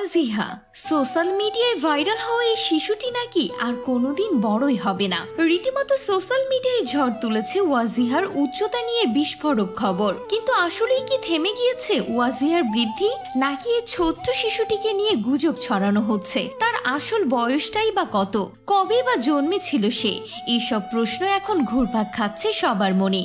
Wajiha, social মিডিয়ায় viral হওয়া এই শিশুটি নাকি আর কোনোদিন বড়ই হবে না। রীতিমতো সোশ্যাল মিডিয়ায় ঝড় তুলেছে ওয়াজিহার উচ্চতা নিয়ে বিস্ফোরক খবর। কিন্তু আসলেই কি থেমে গিয়েছে ওয়াজিহার বৃদ্ধি, নাকি এই ছোট্ট শিশুটিকে নিয়ে গুজব ছড়ানো হচ্ছে? তার আসল বয়সটাই বা কত? কবে বা জন্মেছিল সে? এইসব প্রশ্ন এখন ঘুরপাক খাচ্ছে সবার মনে।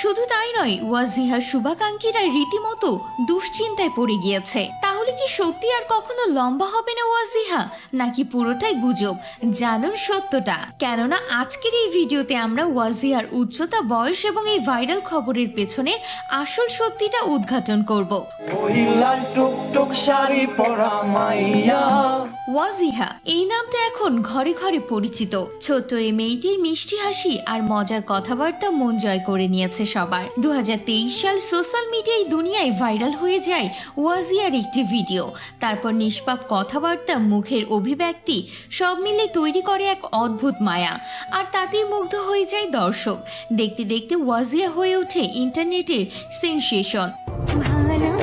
শুধু তাই নয় ওয়াজিহার শুভাকাঙ্ক্ষীরা রীতিমতো দুশ্চিন্তায় পড়ে গিয়েছে। তাহলে কি সত্যি আর কখনো লম্বা হবে না ওয়াজিহা নাকি পুরোটাই গুজব? জানুন সত্যটা। কেননা আজকের এই ভিডিওতে আমরা ওয়াজিহার উচ্চতা, বয়স এবং এই ভাইরাল খবরের পেছনের আসল সত্যিটা উদ্ঘাটন করব। শাড়ি পরা মাইয়া। ওয়াজিহা। এই নামটা এখন ঘরে ঘরে পরিচিত। ছোট্ট এই মেয়েটির মিষ্টি হাসি আর মজার কথাবার্তা মন জয় করে নিয়েছে সবার। দু হাজার তেইশ সাল সোশ্যাল মিডিয়ায় দুনিয়ায় ভাইরাল হয়ে যায় ওয়াজিয়ার একটি ভিডিও। তারপর নিষ্পাপ কথাবার্তা, মুখের অভিব্যক্তি সব মিলে তৈরি করে এক অদ্ভুত মায়া। আর তাতেই মুগ্ধ হয়ে যায় দর্শক। দেখতে দেখতে ওয়াজিয়া হয়ে ওঠে ইন্টারনেটের সেনসেশন। তোমায়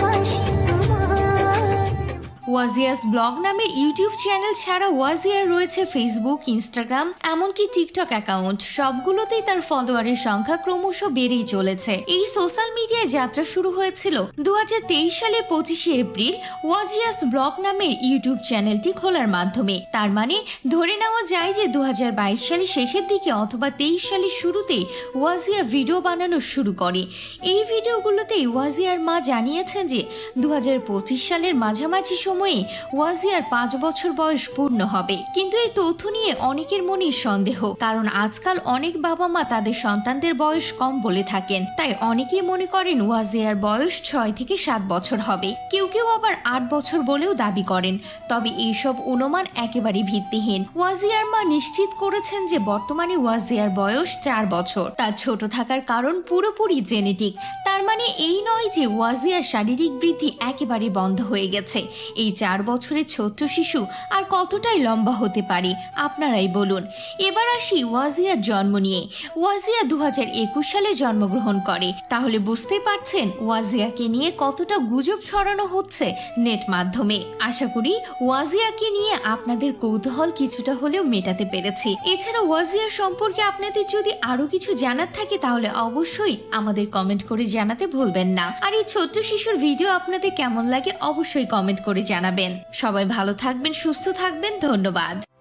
ওয়াজিয়াস ব্লগ নামের ইউটিউব চ্যানেল ছাড়া ওয়াজিয়ার রয়েছে ফেসবুক ইনস্টাগ্রাম এমনকি টিকটক অ্যাকাউন্ট সবগুলোতেই তার ফলোয়ারের সংখ্যা ক্রমশ বেড়েই চলেছে। এই সোশ্যাল মিডিয়ায় যাত্রা শুরু হয়েছিল দু সালের পঁচিশে এপ্রিল ওয়াজিয়াস ব্লগ নামের ইউটিউব চ্যানেলটি খোলার মাধ্যমে। তার মানে ধরে নেওয়া যায় যে দু সালের শেষের দিকে অথবা তেইশ সালের শুরুতে ওয়াজিয়া ভিডিও বানানো শুরু করে। এই ভিডিওগুলোতে ওয়াজিয়ার মা জানিয়েছেন যে দু হাজার পঁচিশ সালের মাঝামাঝি সময়ে ওয়াজিয়ার পাঁচ বছর বয়স পূর্ণ হবে। কিন্তু এই তথ্য নিয়ে অনেকের মনে সন্দেহ, কারণ আজকাল অনেক বাবা মা তাদের সন্তানদের বয়স কম বলে থাকেন। তাই অনেকেই মনে করেন ওয়াজিয়ার বয়স ছয় থেকে সাত বছর হবে। কেউ কেউ আবার আট বছর বলেও দাবি করেন, তবে এইসব অনুমান একেবারে ভিত্তিহীন। ওয়াজিয়ার মা নিশ্চিত করেছেন যে বর্তমানে ওয়াজিয়ার বয়স চার বছর। তার ছোট থাকার কারণ পুরোপুরি জেনেটিক মানে এই নয় যে ওয়াজিয়ার শারীরিক বৃদ্ধি একেবারে বন্ধ হয়ে গেছে। এই চার বছরের ছোট্ট শিশু আর কতটাই লম্বা হতে পারে, আপনারাই বলুন। এবার আসি ওয়াজিয়ার জন্ম নিয়ে। ওয়াজিয়া দু সালে জন্মগ্রহণ করে। তাহলে বুঝতে পারছেন ওয়াজিয়াকে নিয়ে কতটা গুজব ছড়ানো হচ্ছে নেট মাধ্যমে। আশা করি ওয়াজিয়াকে নিয়ে আপনাদের কৌতূহল কিছুটা হলেও মেটাতে পেরেছি। এছাড়া ওয়াজিয়া সম্পর্কে আপনাদের যদি আরও কিছু জানার থাকে তাহলে অবশ্যই আমাদের কমেন্ট করে জানাতে ভুলবেন না। আর এই ছোট্ট শিশুর ভিডিও আপনাদের কেমন লাগে অবশ্যই কমেন্ট করে জানাবেন। সবাই ভালো থাকবেন, সুস্থ থাকবেন, ধন্যবাদ।